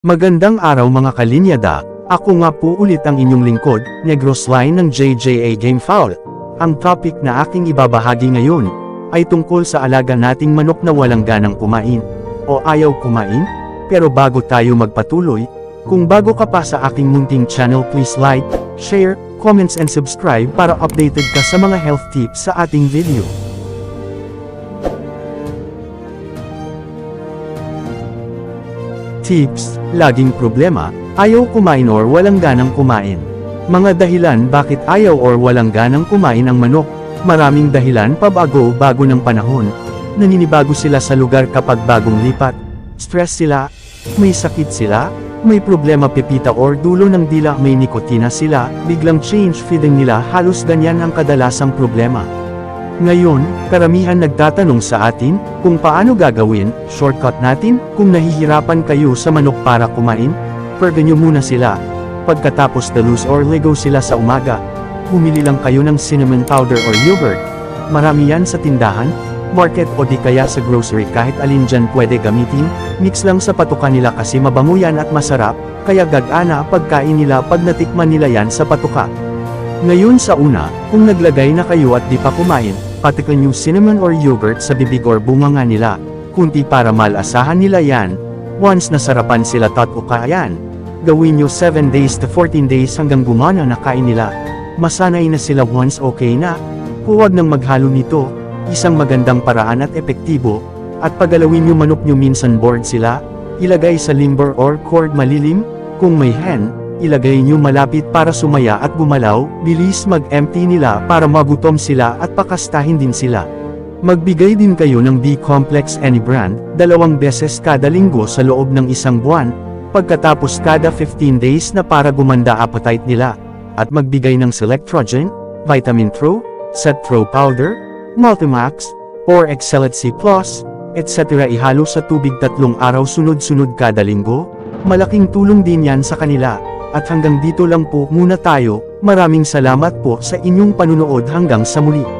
Magandang araw mga kalinyada, ako nga po ulit ang inyong lingkod, Negros Line ng JJA Game Foul. Ang topic na aking ibabahagi ngayon, ay tungkol sa alaga nating manok na walang ganang kumain, o ayaw kumain. Pero bago tayo magpatuloy, kung bago ka pa sa aking munting channel please like, share, comments and subscribe para updated ka sa mga health tips sa ating video. Tips, laging problema, ayaw kumain or walang ganang kumain. Mga dahilan bakit ayaw or walang ganang kumain ang manok. Maraming dahilan pabago-bago ng panahon. Naninibago sila sa lugar kapag bagong lipat. Stress sila, may sakit sila, may problema pipita or dulo ng dila may nikotina sila, biglang change feeding nila halos ganyan ang kadalasang problema. Ngayon, karamihan nagtatanong sa atin, kung paano gagawin, shortcut natin, kung nahihirapan kayo sa manok para kumain, purga nyo muna sila. Pagkatapos dalus or lego sila sa umaga, bumili lang kayo ng cinnamon powder or yogurt. Marami yan sa tindahan, market o di kaya sa grocery kahit alin dyan pwede gamitin, mix lang sa patuka nila kasi mabango yan at masarap, kaya gagana pagkain nila pag natikman nila yan sa patuka. Ngayon sa una, kung naglagay na kayo at di pa kumain, patikan yung cinnamon or yogurt sa bibig or bunganga nila, kunti para malasahan nila yan. Once nasarapan sila tot o kayan, gawin nyo 7 days to 14 days hanggang gumana na kain nila. Masanay na sila once okay na. Huwag nang maghalo nito, isang magandang paraan at epektibo, at pagalawin nyo manok nyo minsan bored sila, ilagay sa limber or cord malilim, kung may hen, ilagay nyo malapit para sumaya at gumalaw, bilis mag-empty nila para magutom sila at pakastahin din sila. Magbigay din kayo ng B-complex any brand, dalawang beses kada linggo sa loob ng isang buwan, pagkatapos kada 15 days na para gumanda appetite nila, at magbigay ng Selectrogen, Vitamin Pro, Set Pro Powder, Multimax, or Excelit C+, etc. ihalo sa tubig tatlong araw sunod-sunod kada linggo, malaking tulong din yan sa kanila. At hanggang dito lang po muna tayo, maraming salamat po sa inyong panunood hanggang sa muli.